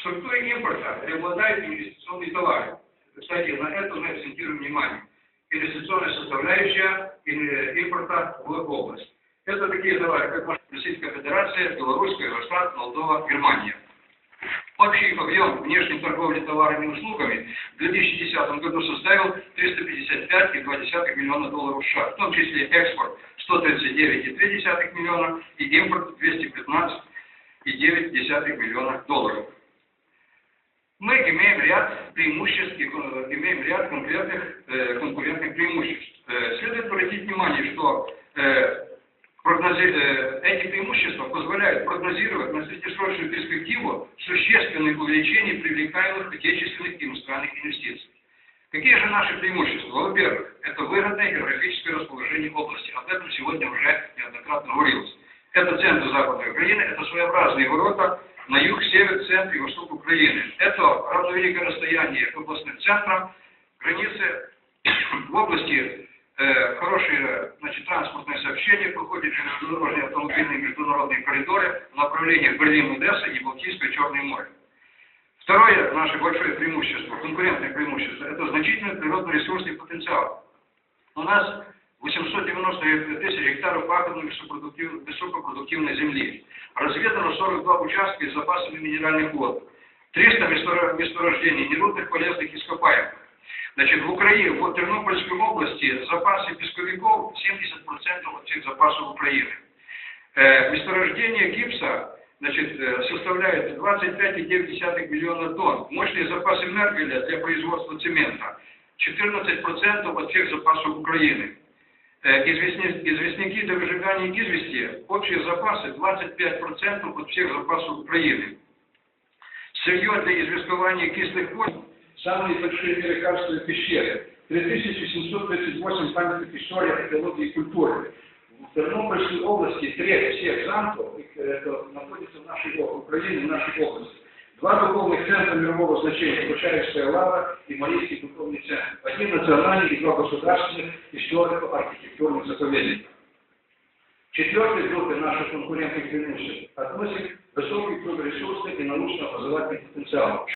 В структуре импорта преобладают инвестиционные товары. Кстати, на это мы акцентируем внимание. Инвестиционная составляющая э, импорта в область. Это такие товары, как Российская Федерация, Белорусская, Росстат, Молдова, Германия. Общий объем внешней торговли товарами и услугами в 2010 году составил 355,2 миллиона долларов США, в том числе экспорт 139,3 миллиона и импорт 215,9 миллиона долларов. Мы имеем ряд преимуществ, э, имеем ряд конкретных э, конкурентных преимуществ. Э, следует обратить внимание, что э, прогнози- э, эти преимущества позволяют прогнозировать на среднесрочную перспективу существенное увеличение привлекаемых отечественных и иностранных инвестиций. Какие же наши преимущества? Во-первых, это выгодное географическое расположение области. Об этом сегодня уже неоднократно говорилось. Это центр Западной Украины, это своеобразные ворота на юг, север, центр и восток Украины. Это равновеликое расстояние к областным центрам, границы в области э, хорошие значит, транспортное сообщение, проходят железнодорожные автомобильные международные коридоры в направлениях Берлин-Одесса и Балтийское Черное море. Второе наше большое преимущество, конкурентное преимущество, это значительный природно-ресурсный потенциал. У нас 890 тысяч гектаров пахотной высокопродуктив- высокопродуктивной земли. Разведано 42 участка с запасами минеральных вод. 300 месторож- месторождений нерудных полезных ископаемых. Значит, в Украине, в Тернопольской области запасы песковиков 70% от всех запасов Украины. Э, месторождение гипса значит, э, составляет 25,9 миллиона тонн. Мощные запасы меркеля для производства цемента 14% от всех запасов Украины. Э, известни- Известняки для выжигания извести, общие запасы 25% от всех запасов Украины. Сырье для известкования кислых вод самые большие лекарственные пещеры. 3738 памятных историй археологии и культуры. В Тернопольской области треть всех замков их, это, находится в нашей Украине, в нашей области. Два духовных центра мирового значения, Почаевская лава и Марийский духовный центр. Один национальный и два государственных историко-архитектурных заповедника. Четвертой группе наших конкурентных преимуществ относит высокий трудоресурсный и научно-образовательный потенциал.